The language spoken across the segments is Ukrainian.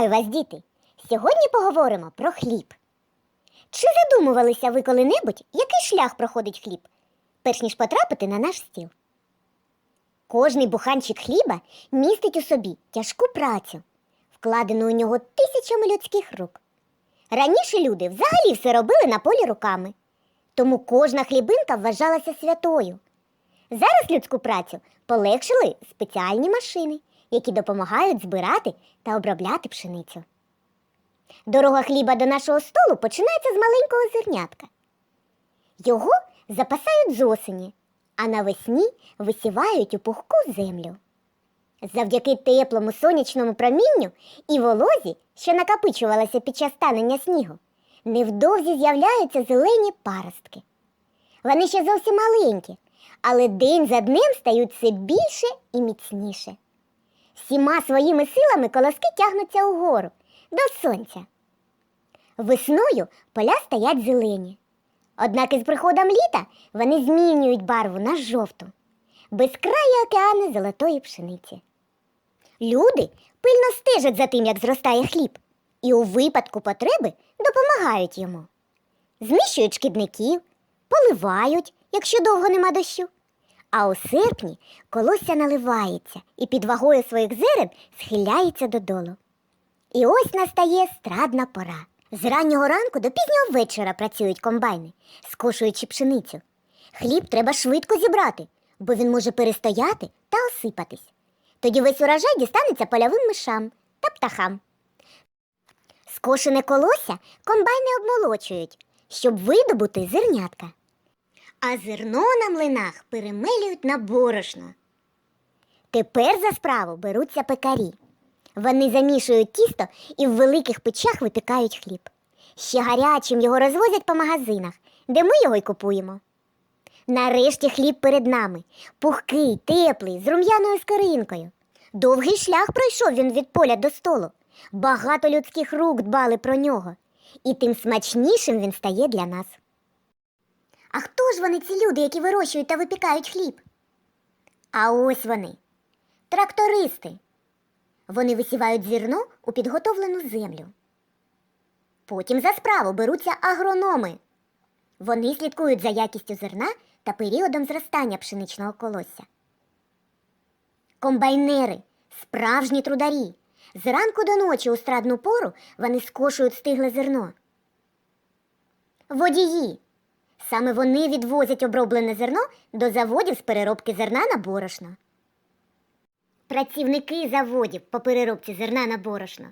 Вітаю вас, діти! Сьогодні поговоримо про хліб. Чи задумувалися ви коли-небудь, який шлях проходить хліб, перш ніж потрапити на наш стіл? Кожний буханчик хліба містить у собі тяжку працю, вкладену у нього тисячами людських рук. Раніше люди взагалі все робили на полі руками, тому кожна хлібинка вважалася святою. Зараз людську працю полегшили спеціальні машини, які допомагають збирати та обробляти пшеницю. Дорога хліба до нашого столу починається з маленького зернятка. Його запасають з осені, а навесні висівають у пухку землю. Завдяки теплому сонячному промінню і волозі, що накопичувалася під час танення снігу, невдовзі з'являються зелені паростки. Вони ще зовсім маленькі, але день за днем стають все більше і міцніше. Всіма своїми силами колоски тягнуться угору до сонця. Весною поля стоять зелені. Однак із приходом літа вони змінюють барву на жовту, безкраї океани золотої пшениці. Люди пильно стежать за тим, як зростає хліб, і у випадку потреби допомагають йому. Зміщують шкідників, поливають, якщо довго нема дощу. А у серпні колосся наливається і під вагою своїх зерен схиляється додолу. І ось настає страдна пора. З раннього ранку до пізнього вечора працюють комбайни, скошуючи пшеницю. Хліб треба швидко зібрати, бо він може перестояти та осипатись. Тоді весь урожай дістанеться полявим мишам та птахам. Скошене колося комбайни обмолочують, щоб видобути зернятка. А зерно на млинах перемелюють на борошно. Тепер за справу беруться пекарі. Вони замішують тісто і в великих печах випікають хліб. Ще гарячим його розвозять по магазинах, де ми його й купуємо. Нарешті хліб перед нами пухкий, теплий, з рум'яною скоринкою. Довгий шлях пройшов він від поля до столу. Багато людських рук дбали про нього, і тим смачнішим він стає для нас. А хто ж вони ці люди, які вирощують та випікають хліб? А ось вони трактористи. Вони висівають зерно у підготовлену землю. Потім за справу беруться агрономи. Вони слідкують за якістю зерна та періодом зростання пшеничного колосся. Комбайнери справжні трударі. Зранку до ночі у страдну пору вони скошують стигле зерно. Водії. Саме вони відвозять оброблене зерно до заводів з переробки зерна на борошно. Працівники заводів по переробці зерна на борошно.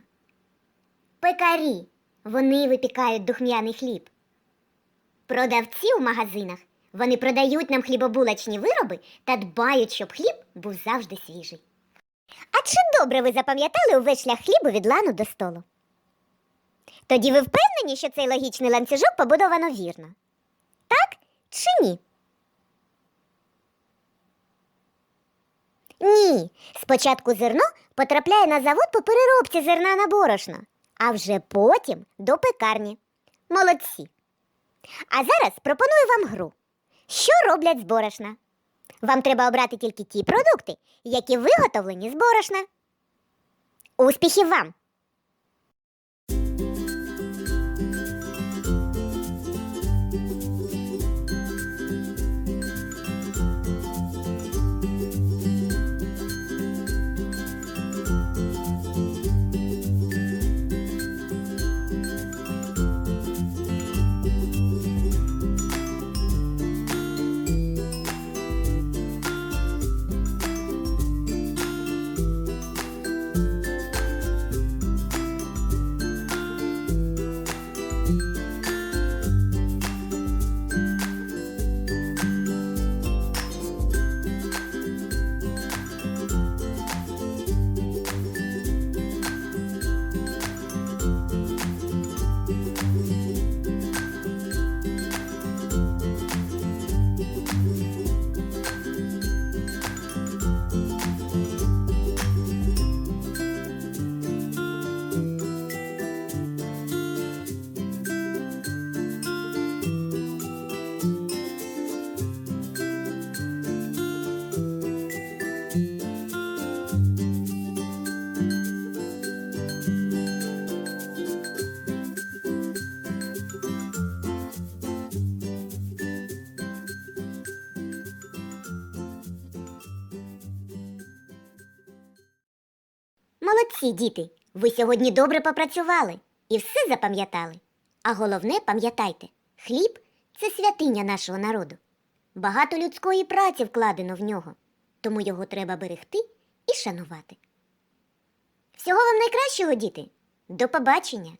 Пекарі. Вони випікають духмяний хліб. Продавці у магазинах. Вони продають нам хлібобулочні вироби та дбають, щоб хліб був завжди свіжий. А чи добре ви запам'ятали увесь шлях хлібу від лану до столу? Тоді ви впевнені, що цей логічний ланцюжок побудовано вірно? Так чи ні? Ні. Спочатку зерно потрапляє на завод по переробці зерна на борошно, а вже потім до пекарні. Молодці. А зараз пропоную вам гру. Що роблять з борошна? Вам треба обрати тільки ті продукти, які виготовлені з борошна. Успіхів вам! Молодці, діти! Ви сьогодні добре попрацювали і все запам'ятали. А головне, пам'ятайте, хліб це святиня нашого народу. Багато людської праці вкладено в нього, тому його треба берегти і шанувати. Всього вам найкращого, діти! До побачення!